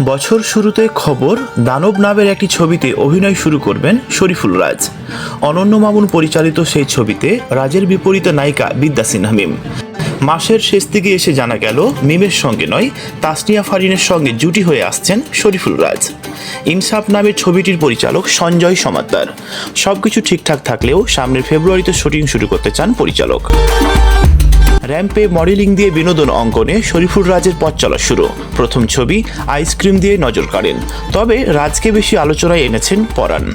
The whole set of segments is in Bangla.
বছর শুরুতে খবর, দানব নামের একটি ছবিতে অভিনয় শুরু করবেন শরীফুল রাজ। অনন্য মামুন পরিচালিত সেই ছবিতে রাজের বিপরীতে নায়িকা বিদ্যা সিনহা মিম। মাসের শেষ দিকে এসে জানা গেল, মিমের সঙ্গে নয়, তাসনিয়া ফারিনের সঙ্গে জুটি হয়ে আসছেন শরীফুল রাজ। ইনসাফ নামের ছবিটির পরিচালক সঞ্জয় সমাদ্দার। সবকিছু ঠিকঠাক থাকলেও সামনের ফেব্রুয়ারিতে শুটিং শুরু করতে চান পরিচালক। র্যাম্পে মডেলিং দিয়ে বিনোদন অঙ্গনে শরীফুল রাজের পথ চলা শুরু। প্রথম ছবি আইসক্রিম দিয়ে নজর কাড়েন। তবে রাজকে বেশি আলোচনায় এনেছেন পরাণ।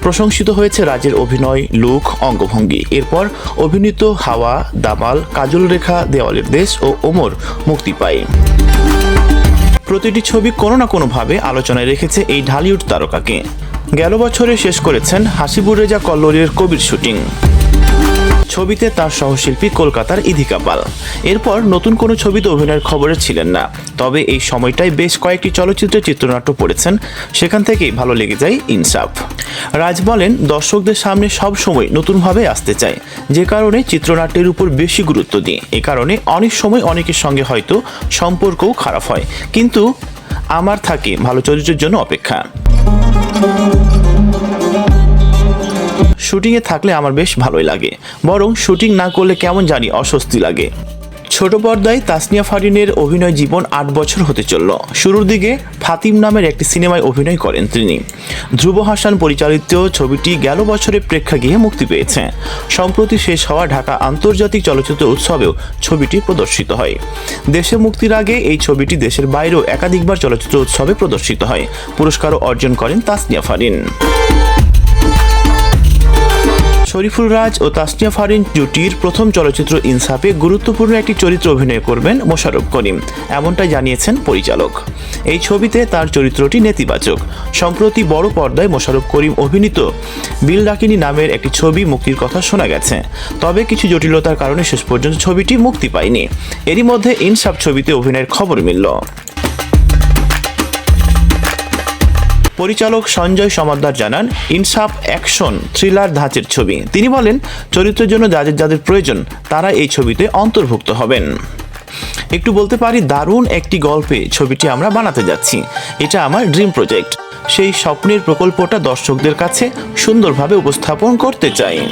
প্রশংসিত হয়েছে রাজের অভিনয়, লুক, অঙ্গভঙ্গি। এরপর অভিনীত হাওয়া, দামাল, কাজল রেখা, দেওয়ালের দেশ ও ওমর মুক্তি পায়। প্রতিটি ছবি কোনো না কোনোভাবে আলোচনায় রেখেছে এই ঢালিউড তারকাকে। গেল বছরে শেষ করেছেন হাসিবুর রেজা কল্লোরের কবির শুটিং। ছবিতে তার সহশিল্পী কলকাতার ইধিকা এরপর নতুন কোনো ছবিতে অভিনয়ের খবরে ছিলেন না। তবে এই সময়টায় বেশ কয়েকটি চলচ্চিত্রে চিত্রনাট্য পড়েছেন। সেখান থেকেই ভালো লেগে যায় ইনসাফ। রাজ বলেন, দর্শকদের সামনে সব সময় নতুনভাবে আসতে চায়। যে কারণে চিত্রনাট্যের উপর বেশি গুরুত্ব দিই। এ কারণে অনেক সময় অনেকের সঙ্গে হয়তো সম্পর্কও খারাপ হয়। কিন্তু আমার থাকে ভালো চরিত্রের জন্য অপেক্ষা। শুটিংয়ে থাকলে আমার বেশ ভালোই লাগে। বরং শুটিং না করলে কেমন জানি অস্বস্তি লাগে। ছোট পর্দায় তাসনিয়া ফারিনের অভিনয় জীবন আট বছর হতে চলল। শুরুর দিকে ফাতিম নামের একটি সিনেমায় অভিনয় করেন তিনি। ধ্রুব হাসান পরিচালিত ছবিটি গেল বছরে প্রেক্ষাগৃহে মুক্তি পেয়েছে। সম্প্রতি শেষ হওয়া ঢাকা আন্তর্জাতিক চলচ্চিত্র উৎসবেও ছবিটি প্রদর্শিত হয়। দেশে মুক্তির আগে এই ছবিটি দেশের বাইরেও একাধিকবার চলচ্চিত্র উৎসবে প্রদর্শিত হয়। পুরস্কারও অর্জন করেন তাসনিয়া ফারিন। শরীফুল রাজ ও তাসনিয়া ফারিন জুটির প্রথম চলচ্চিত্র ইনসাফে গুরুত্বপূর্ণ একটি চরিত্র অভিনয় করবেন মোশাররফ করিম। এমনটাই জানিয়েছেন পরিচালক। এই ছবিতে তার চরিত্রটি নেতিবাচক। সম্প্রতি বড় পর্দায় মোশাররফ করিম অভিনীত বিল ডাকিনী নামের একটি ছবি মুক্তির কথা শোনা গেছে। তবে কিছু জটিলতার কারণে শেষ পর্যন্ত ছবিটি মুক্তি পায়নি। এরই মধ্যে ইনসাফ ছবিতে অভিনয়ের খবর মিলল। পরিচালক সঞ্জয় সমাদ্দার জানান, ইনসাফ অ্যাকশন থ্রিলার ধাঁচের ছবি। তিনি বলেন, চরিত্রের জন্য যাদের যাদের প্রয়োজন তারা এই ছবিতে অন্তর্ভুক্ত হবেন। একটু বলতে পারি, দারুণ একটি গল্পে ছবিটি আমরা বানাতে যাচ্ছি। এটা আমার ড্রিম প্রজেক্ট। সেই স্বপ্নের প্রকল্পটা দর্শকদের কাছে সুন্দরভাবে উপস্থাপন করতে চাই।